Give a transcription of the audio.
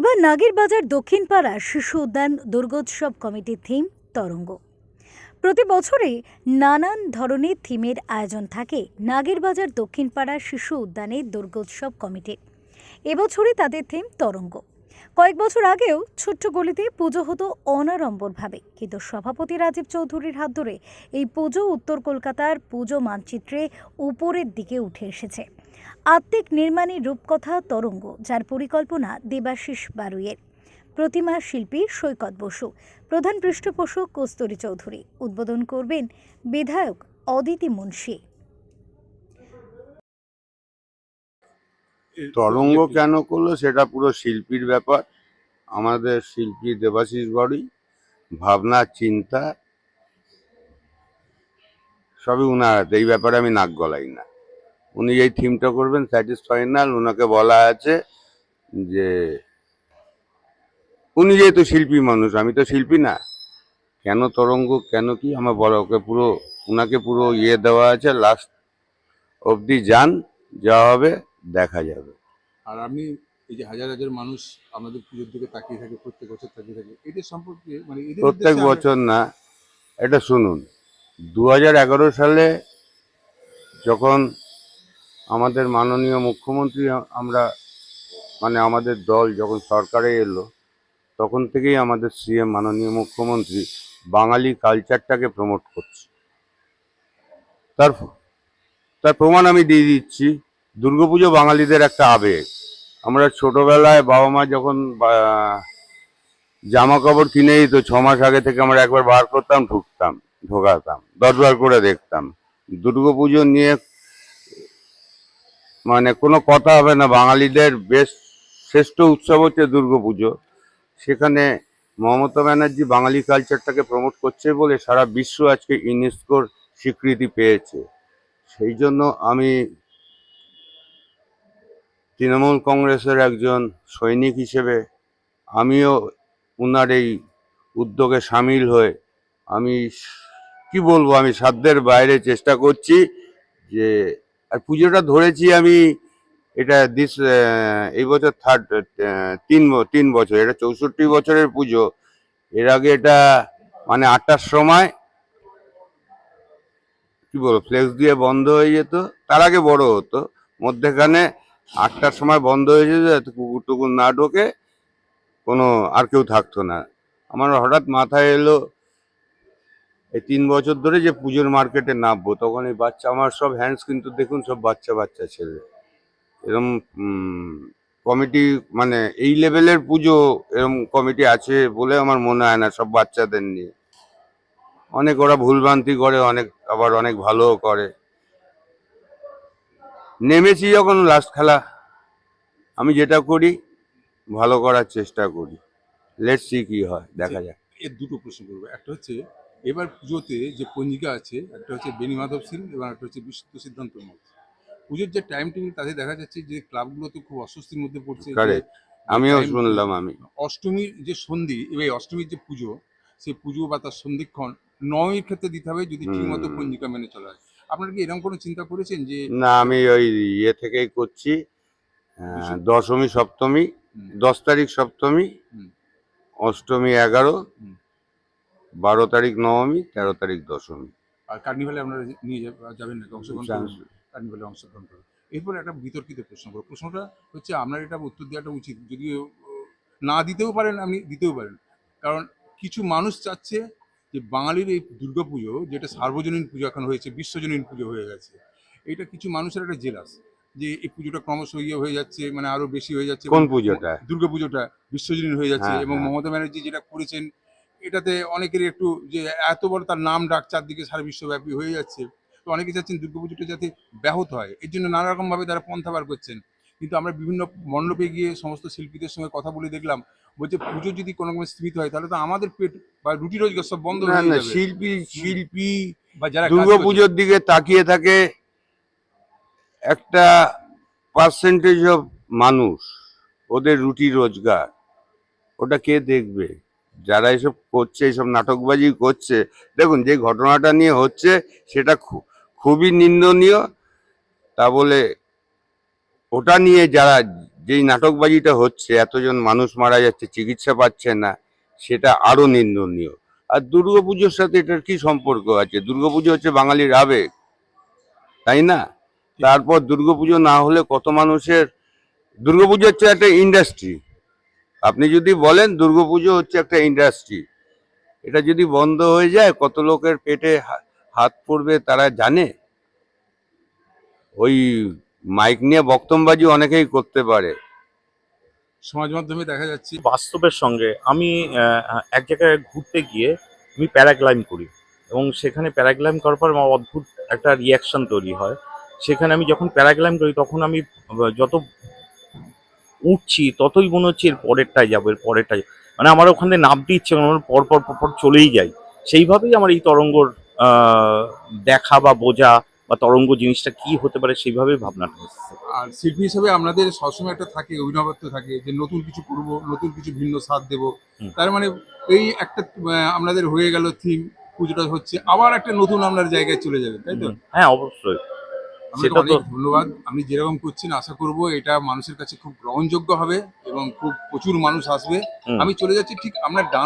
এবার নাগেরবাজার দক্ষিণ পাড়া শিশু উদ্যান দুর্গোৎসব কমিটির থিম তরঙ্গ। প্রতি বছরে নানান ধরনের থিমের আয়োজন থাকে নাগেরবাজার দক্ষিণ পাড়া শিশু উদ্যানের দুর্গোৎসব কমিটির। এবছরে তাদের থিম তরঙ্গ। কয়েক বছর আগেও ছোট্ট গলিতে পুজো হতো অনাড়ম্বরভাবে, কিন্তু সভাপতি রাজীব চৌধুরীর হাত ধরে এই পুজো উত্তর কলকাতার পুজো মানচিত্রে উপরের দিকে উঠে এসেছে। আত্মিক নির্মাণী রূপকথা তরঙ্গ যার পরিকল্পনা দেবাশিস বারুইয়ের। প্রতিমা শিল্পী সৈকত বসু প্রধান পৃষ্ঠপোষক কস্তুরী চৌধুরী। উদ্বোধন করবেন বিধায়ক অদিতি মুন্সী। তরঙ্গ কেন করল সেটা পুরো শিল্পীর ব্যাপার। আমাদের শিল্পী দেবাশিস বাড়ি ভাবনা চিন্তা সবই উনার এই ব্যাপারে আমি নাক গলাই না উনি এই থিমটা করবেন স্যাটিসফাই না ওনাকে বলা আছে যে উনি যেহেতু শিল্পী মানুষ আমি তো শিল্পী না। কেন তরঙ্গ কেন কি? আমার বলা ওকে পুরো ওনাকে পুরো ইয়ে দেওয়া আছে লাস্ট অবধি যান যা হবে দেখা যাবে। আর আমি এই যে হাজার হাজার মানুষ আমাদের পুজোর দিকে তাকিয়ে থাকে প্রত্যেক বছর তাকিয়ে থাকে এদের সম্পর্কে মানে প্রত্যেক বছর না এটা শুনুন দু এগারো সালে যখন আমাদের মাননীয় মুখ্যমন্ত্রী আমরা মানে আমাদের দল যখন সরকারে এলো, তখন থেকেই আমাদের সিএম মাননীয় মুখ্যমন্ত্রী বাঙালি কালচারটাকে প্রমোট করছে। তার তার প্রমাণ আমি দিয়ে দিচ্ছি, দুর্গাপুজো বাঙালিদের একটা আবেগ। আমরা ছোটবেলায় বাবা মা যখন জামা কাপড় কিনে দিত, ছ মাস আগে থেকে আমরা একবার বার করতাম, ঢুকতাম, ঢোকাতাম দশবার করে দেখতাম। দুর্গাপুজো নিয়ে মানে কোনো কথা হবে না। বাঙালিদের বেশ শ্রেষ্ঠ উৎসব হচ্ছে দুর্গাপুজো সেখানে মমতা ব্যানার্জি বাঙালি কালচারটাকে প্রমোট করছে বলে সারা বিশ্ব আজকে ইউনেস্কোর স্বীকৃতি পেয়েছে। সেই জন্য আমি তৃণমূল কংগ্রেসের একজন সৈনিক হিসেবে আমিও ওনার এই উদ্যোগে সামিল হয়ে আমি কি বলব, আমি সাধ্যের বাইরে চেষ্টা করছি যে আর পুজোটা ধরেছি আমি, এটা দিস এই বছর থার্ড তিন তিন বছর, এটা চৌষট্টি বছরের পুজো। এর আগে এটা মানে আটটার সময়, কি বলব ফ্লেক্স দিয়ে বন্ধ হয়ে যেত, তার আগে বড় হতো। মধ্যেখানে আটটার সময় বন্ধ হয়ে যেত, যাতে কুকুর টুকুর না ঢোকে, কোনো, আর কেউ থাকতো না। আমার হঠাৎ মাথায় এলো এই তিন বছর ধরে যে পুজোর মার্কেটে নামবো, তখন এই বাচ্চা, আমার সব হ্যান্ডস কিন্তু দেখুন, সব বাচ্চা বাচ্চা ছেলে। এরম কমিটি মানে এই লেভেলের পুজো এরম কমিটি আছে বলে আমার মনে হয় না, সব বাচ্চাদের নিয়ে। অনেক ওরা ভুলভ্রান্তি করে, অনেক, আবার অনেক ভালোও করে। নেমেছি যখন লাস্ট খেলা, আমি যেটা করি, ভালো করার চেষ্টা করি। লেটস সি কি হয়, দেখা যাক। এর দুটো প্রশ্ন করব। একটা হচ্ছে এবার পুজোতে যে পঞ্জিকা আছে একটা হচ্ছে বেনি মাধব সিং এবং একটা হচ্ছে বিশুদ্ধ সিদ্ধান্ত মঠ পুজোর যে টাইম টেবিল তাতে দেখা যাচ্ছে যে ক্লাবগুলো তো খুব অস্বস্তির মধ্যে পড়ছে আমিও শুনলাম আমি। অষ্টমীর যে সন্ধি এবার অষ্টমীর যে পুজো সেই পুজো বা তার সন্ধিক্ষণ নবমীর ক্ষেত্রে দিতে হবে যদি ঠিকমতো পঞ্জিকা মেনে চলা হয়। আপনারা কি এরকম কোনো চিন্তা করেছেন যে না আমি ওই ইয়ে থেকেই করছি। দশমী সপ্তমী দশ তারিখ সপ্তমী অষ্টমী এগারো। বারো তারিখ নবমী তেরো তারিখ দশমী। আর কার্নিভালে আপনারা নিয়ে যাবেন নাকি? অংশগ্রহণ কার্নিভালে অংশগ্রহণ করবেন। এরপরে একটা বিতর্কিত প্রশ্ন করব। প্রশ্নটা হচ্ছে আপনার এটা উত্তর দেওয়াটা উচিত। যদিও না দিতেও পারেন আপনি দিতেও পারেন। কারণ কিছু মানুষ চাচ্ছে যে বাঙালির এই দুর্গাপুজো যেটা সার্বজনীন পুজো এখন হয়েছে বিশ্বজনীন পুজো হয়ে গেছে এটা কিছু মানুষের একটা জেলাস যে এই পুজোটা ক্রমশ ইয়ে হয়ে যাচ্ছে মানে আরও বেশি হয়ে যাচ্ছে। কোন পুজোটা? দুর্গাপুজোটা বিশ্বজনীন হয়ে যাচ্ছে হ্যাঁ, এবং হ্যাঁ। মমতা ব্যানার্জি যেটা করেছেন এটাতে অনেকেরই একটু যে এত বড় তার নাম ডাক চারদিকে সারা বিশ্বব্যাপী হয়ে যাচ্ছে। তো অনেকে চাচ্ছেন দুর্গাপুজোটা যাতে ব্যাহত হয়। এর জন্য নানা রকম ভাবে তারা পন্থা বার করছেন। কিন্তু আমরা বিভিন্ন মণ্ডপে গিয়ে সমস্ত শিল্পীদের সঙ্গে কথা বলে দেখলাম বলছে পুজো যদি কোনো রকম স্থিমিত হয় তাহলে তো আমাদের পেট বা রুটি রোজগার সব বন্ধ হয়ে যাবে। শিল্পী শিল্পী বা যারা দুর্গা পুজোর দিকে তাকিয়ে থাকে একটা পার্সেন্টেজ অফ মানুষ ওদের রুটি রোজগার। ওটা কে দেখবে? যারা এসব করছে এইসব নাটকবাজি করছে, দেখুন যে ঘটনাটা নিয়ে হচ্ছে সেটা খুবই নিন্দনীয়। তা বলে ওটা নিয়ে যারা যেই নাটকবাজিটা হচ্ছে, এতজন মানুষ মারা যাচ্ছে, চিকিৎসা পাচ্ছে না, সেটা আরও নিন্দনীয়। আর দুর্গাপুজোর সাথে এটার কি সম্পর্ক আছে? দুর্গাপুজো হচ্ছে বাঙালির আবেগ, তাই না? তারপর দুর্গাপুজো না হলে কত মানুষের, দুর্গাপুজো হচ্ছে একটা ইন্ডাস্ট্রি আপনি যদি বলেন দুর্গাপুজো হচ্ছে একটা ইন্ডাস্ট্রি এটা যদি বন্ধ হয়ে যায় কত লোকের পেটে হাত পড়বে তারা জানে? ওই মাইক নিয়ে বক্তব্যবাজি অনেকেই করতে পারে। সমাজ মাধ্যমে দেখা যাচ্ছে বাস্তবের সঙ্গে আমি আহ, এক জায়গায় ঘুরতে গিয়ে আমি প্যারাগ্লাইম করি এবং সেখানে প্যারাগ্লাইম করার পর আমার অদ্ভুত একটা রিয়াকশন তৈরি হয়। সেখানে আমি যখন প্যারাগ্লাইম করি তখন আমি যত উঠছি ততই মনে হচ্ছে এর পরেরটায় যাব এর পরেরটায় মানে আমার ওখানে নামতে ইচ্ছে আমার পর পর পর পর চলেই যাই। সেইভাবেই আমার এই তরঙ্গর দেখা বা বোঝা বা তরঙ্গ জিনিসটা কি হতে পারে সেইভাবে ভাবনাটা এসেছে। আর শিল্পী হিসেবে আপনাদের সবসময় একটা থাকে অভিনবত্ব থাকে যে নতুন কিছু করব নতুন কিছু ভিন্ন স্বাদ দেব। তার মানে এই একটা আপনাদের হয়ে গেল থিম পুজোটা হচ্ছে আবার একটা নতুন আপনার জায়গায় চলে যাবে তাই তো? হ্যাঁ অবশ্যই। সেটা তো- ধন্যবাদ। আপনি যেরকম করছেন আশা করব এটা মানুষের কাছে খুব গ্রহণযোগ্য হবে এবং খুব প্রচুর মানুষ আসবে। আমি চলে যাচ্ছি ঠিক আমরা ডান